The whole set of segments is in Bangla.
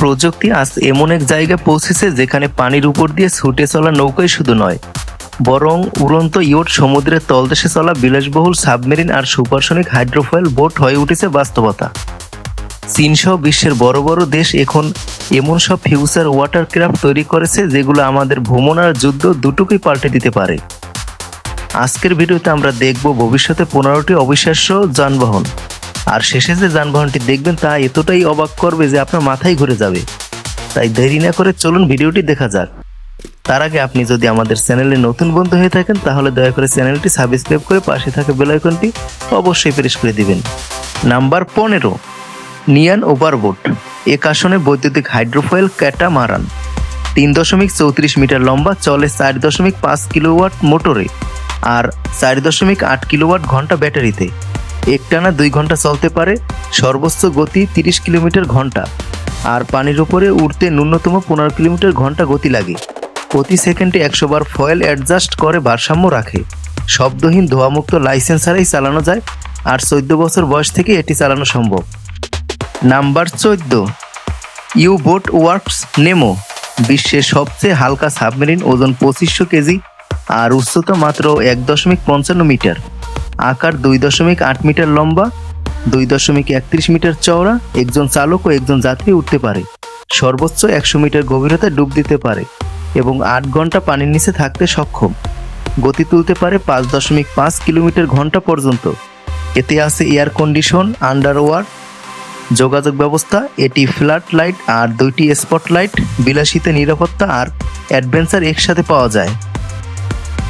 প্রযুক্তি আজ এমন এক জায়গায় পৌঁছেছে যেখানে পানির উপর দিয়ে ছুটে চলা নৌকাই শুধু নয়, বরং উড়ন্ত ইয়ট সমুদ্রের তলদেশে চলা বিলাসবহুল সাবমেরিন আর সুপারসনিক হাইড্রোফয়েল বোট হয়ে উঠেছে বাস্তবতা। চীনসহ বিশ্বের বড় বড় দেশ এখন এমন সব ফিউচার ওয়াটার ক্রাফট তৈরি করেছে যেগুলো আমাদের ভ্রমণ আর যুদ্ধ দুটোকেই পাল্টে দিতে পারে। আজকের ভিডিওতে আমরা দেখব ভবিষ্যতে পনেরোটি অবিশ্বাস্য যানবাহন। আর শেষে যে যানবাহনটি দেখবেন তা এতটাই অবাক করবে যে আপনার মাথায় ঘুরে যাবে। তাই দেরি না করে চলুন ভিডিওটি দেখা যাক। তার আগে আপনি যদি আমাদের চ্যানেলে নতুন বন্ধু হয়ে থাকেন, তাহলে দয়া করে চ্যানেলটি সাবস্ক্রাইব করে পাশে থাকা বেল আইকনটি অবশ্যই প্রেস করে দিবেন। নাম্বার পনেরো, নিয়ান ওভারবোট এক আসনে বৈদ্যুতিক হাইড্রোফয়েল ক্যাটামারান। তিন দশমিক চৌত্রিশ মিটার লম্বা, চলে চার দশমিক পাঁচ কিলোওয়াট মোটরে। আর চার দশমিক আট কিলোওয়াট ঘণ্টা ব্যাটারিতে। একটানা দুই ঘণ্টা চলতে পারে, সর্বোচ্চ গতি তিরিশ কিলোমিটার ঘণ্টা। আর পানির উপরে উঠতে ন্যূনতম পনেরো কিলোমিটার ঘণ্টা গতি লাগে। প্রতি সেকেন্ডে একশো বার ফয়েল অ্যাডজাস্ট করে ভারসাম্য রাখে। শব্দহীন ধোয়ামুক্ত লাইসেন্স ছাড়াই চালানো যায়, আর চোদ্দ বছর বয়স থেকে এটি চালানো সম্ভব। নাম্বার চোদ্দ। ইউ বোট ওয়ার্কস নেমো, বিশ্বের সবচেয়ে হালকা সাবমেরিন ওজন পঁচিশশো কেজি, আর উচ্চতা মাত্র এক দশমিক পঞ্চান্ন মিটার। আকার দুই দশমিক আট মিটার লম্বা, দুই দশমিক একত্রিশ মিটার চওড়া, একজন চালক ও একজন যাত্রী উঠতে পারে। সর্বোচ্চ একশো মিটার গভীরতায় ডুব দিতে পারে এবং আট ঘণ্টা পানির নিচে থাকতে সক্ষম। গতি তুলতে পারে পাঁচ দশমিক পাঁচ কিলোমিটার ঘণ্টা পর্যন্ত। এতে আছে এয়ার কন্ডিশন আন্ডার যোগাযোগ ব্যবস্থা, এটি ফ্ল্যাট লাইট আর দুইটি স্পটলাইট, বিলাসিতে, নিরাপত্তা আর অ্যাডভেঞ্চার একসাথে পাওয়া যায়।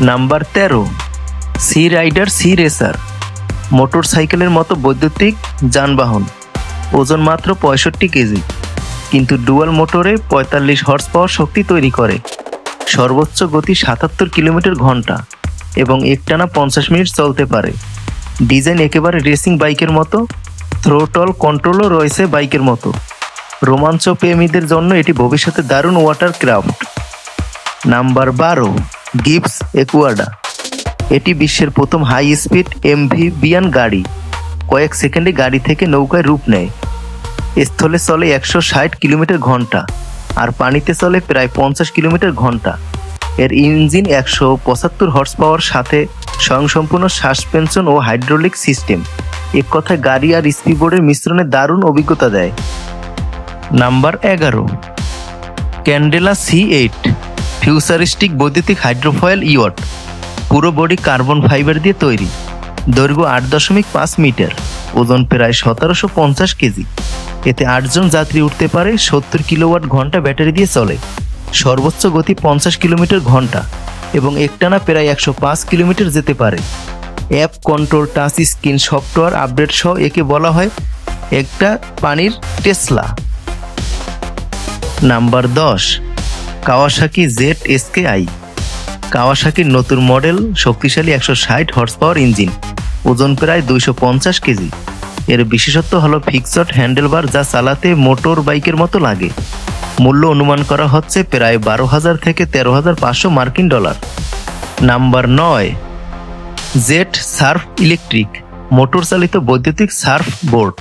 নাম্বার তেরো। Sea rider, sea racer motor সাইকেলের মতো বৈদ্যুতিক যানবাহন, ওজন মাত্র পঁয়ষট্টি কেজি, কিন্তু ডুয়াল মোটরে পঁয়তাল্লিশ হর্স পাওয়ার শক্তি তৈরি করে। সর্বোচ্চ গতি সাতাত্তর কিলোমিটার ঘণ্টা এবং একটানা পঞ্চাশ মিনিট চলতে পারে। ডিজাইন একেবারে রেসিং বাইকের মতো থ্রোটল কন্ট্রোলও রয়েছে বাইকের মতো। রোমাঞ্চ প্রেমীদের জন্য এটি ভবিষ্যতে দারুণ ওয়াটার ক্রাফট নাম্বার বারো গিপস একুয়াডা এটি বিশ্বের প্রথম হাই স্পিড এমভিবিয়ান গাড়ি। কয়েক সেকেন্ডে গাড়ি থেকে নৌকায় রূপ নেয়। স্থলে চলে একশো ষাট কিলোমিটার ঘণ্টা আর পানিতে চলে প্রায় পঞ্চাশ কিলোমিটার ঘণ্টা। এর ইঞ্জিন একশো পঁচাত্তর হর্স পাওয়ার সাথে স্বয়ংসম্পূর্ণ সাসপেনশন ও হাইড্রোলিক সিস্টেম এক কথায় গাড়ি আর স্পিডবোর্ডের মিশ্রণে দারুণ অভিজ্ঞতা দেয়। নাম্বার এগারো। ক্যান্ডেলা সি এইট ফিউচারিস্টিক বৈদ্যুতিক হাইড্রোফয়েল ইয়ট পুরো বডি কার্বন ফাইবার দিয়ে তৈরি। দৈর্ঘ্য আট দশমিক পাঁচ মিটার, ওজন প্রায় সতেরোশো পঞ্চাশ কেজি। এতে আটজন যাত্রী উঠতে পারে সত্তর কিলোওয়াট ঘণ্টা ব্যাটারি দিয়ে চলে। সর্বোচ্চ গতি পঞ্চাশ কিলোমিটার ঘণ্টা এবং একটানা প্রায় একশো পাঁচ কিলোমিটার যেতে পারে। App control touch screen software update সহ একে বলা হয় একটা পানির টেসলা। নাম্বার দশ, কাওয়াসাকি জেড এসকে আই। কাওয়াসাকির নতুন মডেল, শক্তিশালী একশো ষাট হর্স পাওয়ার ইঞ্জিন ওজন প্রায় দুইশো পঞ্চাশ কেজি। এর বিশেষত্ব হলো ফিক্সড হ্যান্ডেলবার যা চালাতে মোটর বাইকের মতো লাগে। মূল্য অনুমান করা হচ্ছে প্রায় বারো হাজার থেকে তেরো হাজার পাঁচশো মার্কিন ডলার। নাম্বার নয়, জেট সার্ফ ইলেকট্রিক মোটর চালিত বৈদ্যুতিক সার্ফ বোর্ড।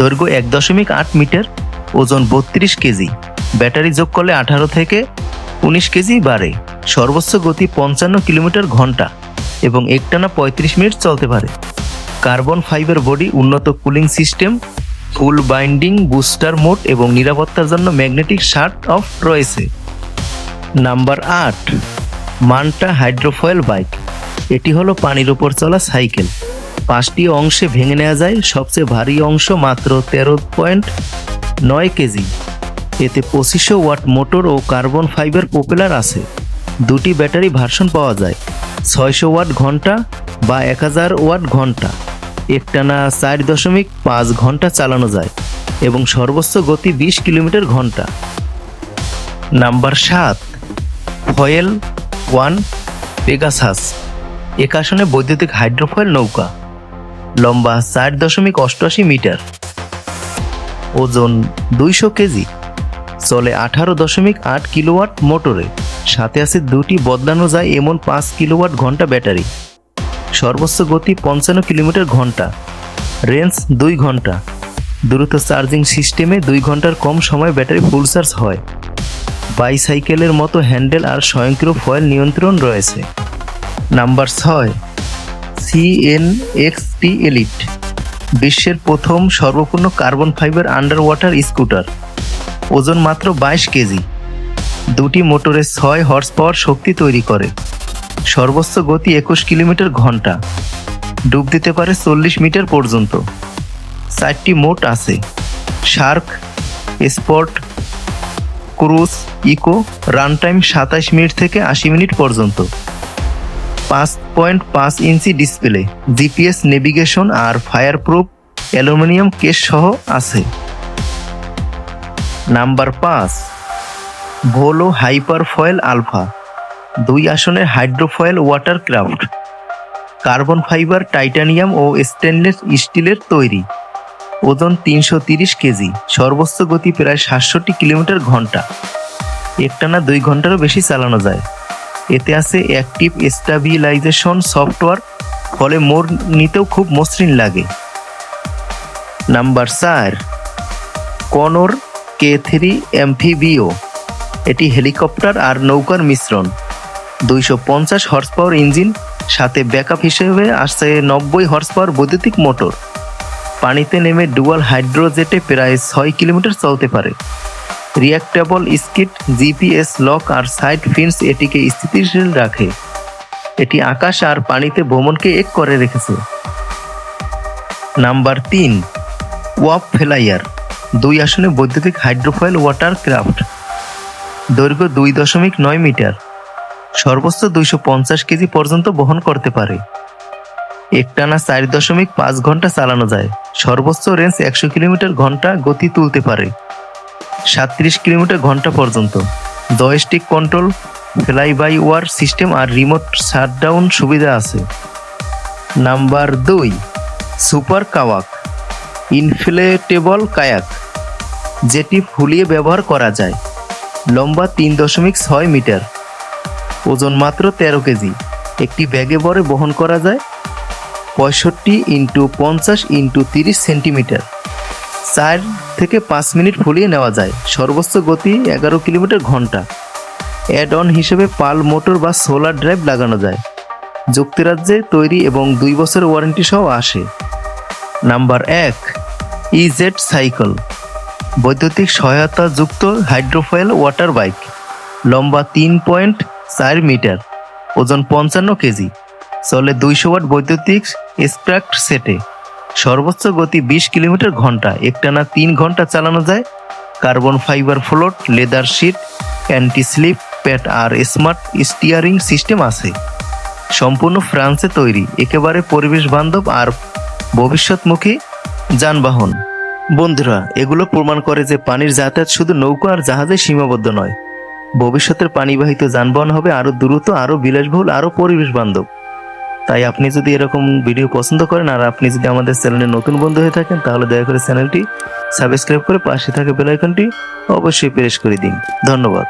দৈর্ঘ্য এক দশমিক আট মিটার, ওজন বত্রিশ কেজি। ব্যাটারি যোগ করলে আঠারো থেকে উনিশ কেজি বাড়ে। সর্বোচ্চ গতি পঞ্চান্ন কিলোমিটার ঘণ্টা এবং একটানা পঁয়ত্রিশ মিনিট চলতে পারে। কার্বন ফাইবার বডি উন্নত cooling system, full binding, booster mode এবং নিরাপত্তার জন্য ম্যাগনেটিক শার্ট অফ রয়েছে। নাম্বার আট, মান্টা হাইড্রোফয়েল বাইক। এটি হলো পানির ওপর চলা সাইকেল। পাঁচটি অংশে ভেঙে নেওয়া যায়, সবচেয়ে ভারী অংশ মাত্র তেরো পয়েন্ট নয় কেজি। এতে পঁচিশশো ওয়াট মোটর ও কার্বন ফাইবার পপুলার আছে। দুটি ব্যাটারি ভার্সন পাওয়া যায়। ছয়শো ওয়াট ঘণ্টা বা এক হাজার ওয়াট ঘণ্টা। একটানা চার দশমিক পাঁচ ঘণ্টা চালানো যায় এবং সর্বোচ্চ গতি বিশ কিলোমিটার ঘণ্টা। নাম্বার সাত, ফয়েল ওয়ান পেগাসাস। এক আসনে বৈদ্যুতিক হাইড্রোফয়েল নৌকা। লম্বা চার দশমিক অষ্টআশি মিটার। ওজন দুইশো কেজি। চলে আঠারো দশমিক আট কিলোওয়াট মোটরে। সাথে আছে দুটি বদলানো যায় এমন পাঁচ কিলোওয়াট ঘণ্টা ব্যাটারি। সর্বোচ্চ গতি পঞ্চান্ন কিলোমিটার ঘণ্টা। রেঞ্জ দুই ঘণ্টা। দ্রুত চার্জিং সিস্টেমে দুই ঘণ্টার কম সময় ব্যাটারি ফুল চার্জ হয়। বাইসাইকেলের মতো হ্যান্ডেল আর স্বয়ংক্রিয় ফয়েল নিয়ন্ত্রণ রয়েছে। নাম্বার ছয় সিএনএক্সটি এলিট বিশ্বের প্রথম সর্বপূর্ণ carbon fibre underwater scooter. ওজন মাত্র বাইশ কেজি। দুটি মোটরে ছয় হর্স পাওয়ার শক্তি তৈরি করে। সর্বোচ্চ গতি একুশ কিলোমিটার ঘণ্টা। ডুব দিতে পারে চল্লিশ মিটার পর্যন্ত। চারটি মোট আছে। Shark spot cruise eco run time সাতাশ মিনিট থেকে আশি মিনিট পর্যন্ত। পাঁচ পয়েন্ট পাঁচ ইঞ্চি ডিসপ্লে জিপিএস নেভিগেশন আর ফায়ার প্রুফ অ্যালুমিনিয়াম কেস সহ আছে। নাম্বার পাঁচ ভোলো হাইপার ফয়েল আলফা। দুই আসনের hydrofoil watercraft carbon fibre, titanium ও স্টেনলেস স্টিলের তৈরি। ওজন তিনশো তিরিশ কেজি। সর্বোচ্চ গতি প্রায় সাতষট্টি কিলোমিটার ঘণ্টা। একটানা দুই ঘন্টারও বেশি চালানো যায়। এতে আছে অ্যাক্টিভ স্টাবিলাইজেশন সফটওয়্যার, ফলে মোর নিতেও খুব মসৃণ লাগে। নাম্বার চার, কনর কে থ্রি এমফিবিও এটি হেলিকপ্টার আর নৌকার মিশ্রণ। দুইশো পঞ্চাশ হর্স পাওয়ার ইঞ্জিন, সাথে ব্যাকআপ হিসেবে আসছে নব্বই হর্স পাওয়ার বৈদ্যুতিক মোটর। পানিতে নেমে ডুয়াল হাইড্রোজেটে প্রায় ছয় কিলোমিটার চলতে পারে। রিয়াক্টেবল স্কিট, জিপিএস লক আর সাইড ফিন্স এটিকে স্থিতিশীল রাখে। এটি আকাশ আর পানিতে ভ্রমণকে এক করে রেখেছে। নাম্বার তিন, ওয়াপ ফেলাইয়ার, দুই আসনে বৈদ্যুতিক হাইড্রোফয়েল ওয়াটার ক্রাফট দৈর্ঘ্য দুই দশমিক নয় মিটার। সর্বোচ্চ দুইশো পঞ্চাশ কেজি পর্যন্ত বহন করতে পারে। একটানা চার দশমিক পাঁচ ঘণ্টা চালানো যায়। সর্বোচ্চ রেঞ্জ একশো কিলোমিটার ঘণ্টা গতি তুলতে পারে। সাতত্রিশ কিলোমিটার ঘণ্টা পর্যন্ত। Joystick control fly by wire system R remote shutdown সুবিধা আছে। নাম্বার দুই, সুপার কাওয়াক, ইনফ্লেটেবল কায়াক, যেটি ফুলিয়ে ব্যবহার করা যায়। লম্বা তিন দশমিক ছয় মিটার। ওজন মাত্র তেরো কেজি। একটি ব্যাগে ভরে বহন করা যায় পঁয়ষট্টি ইন্টু পঞ্চাশ ইন্টু তিরিশ সেন্টিমিটার। চার থেকে পাঁচ মিনিট ফুলিয়ে নেওয়া যায়। সর্বোচ্চ গতি এগারো কিলোমিটার ঘণ্টা। অ্যাড অন হিসেবে পাল, মোটর বা সোলার ড্রাইভ লাগানো যায়। যুক্তরাজ্যে তৈরি এবং দুই বছর ওয়ারেন্টি সহ আসে। নাম্বার এক, ইজেড সাইকেল। বৈদ্যুতিক সহায়তা যুক্ত হাইড্রোফয়েল ওয়াটার বাইক, লম্বা তিন পয়েন্ট চার মিটার, ওজন পঞ্চান্ন কেজি, চলে দুইশো ওয়াট বৈদ্যুতিক স্প্রাক্ট সেটে। সর্বোচ্চ গতি বিশ কিলোমিটার ঘণ্টা, একটানা তিন ঘণ্টা চালানো যায়। Carbon fibre float, leather sheet, anti slip pad আর স্মার্ট স্টিয়ারিং সিস্টেম আছে। সম্পূর্ণ ফ্রান্সে তৈরি, একেবারে পরিবেশ বান্ধব আর ভবিষ্যৎমুখী যানবাহন। বন্ধুরা, এগুলো প্রমাণ করে যে পানির যাতায়াত শুধু নৌকা আর জাহাজে সীমাবদ্ধ নয়। ভবিষ্যতের পানিবাহিত যানবাহন হবে আরও দ্রুত, আরও বিলাসবহুল, আরও পরিবেশ বান্ধব তাই আপনি যদি এরকম ভিডিও পছন্দ করেন আর আপনি যদি আমাদের চ্যানেলে নতুন বন্ধু হয়ে থাকেন, তাহলে দয়া করে চ্যানেলটি সাবস্ক্রাইব করে পাশে থাকা বেলাইকনটি অবশ্যই প্রেস করে দিন। ধন্যবাদ।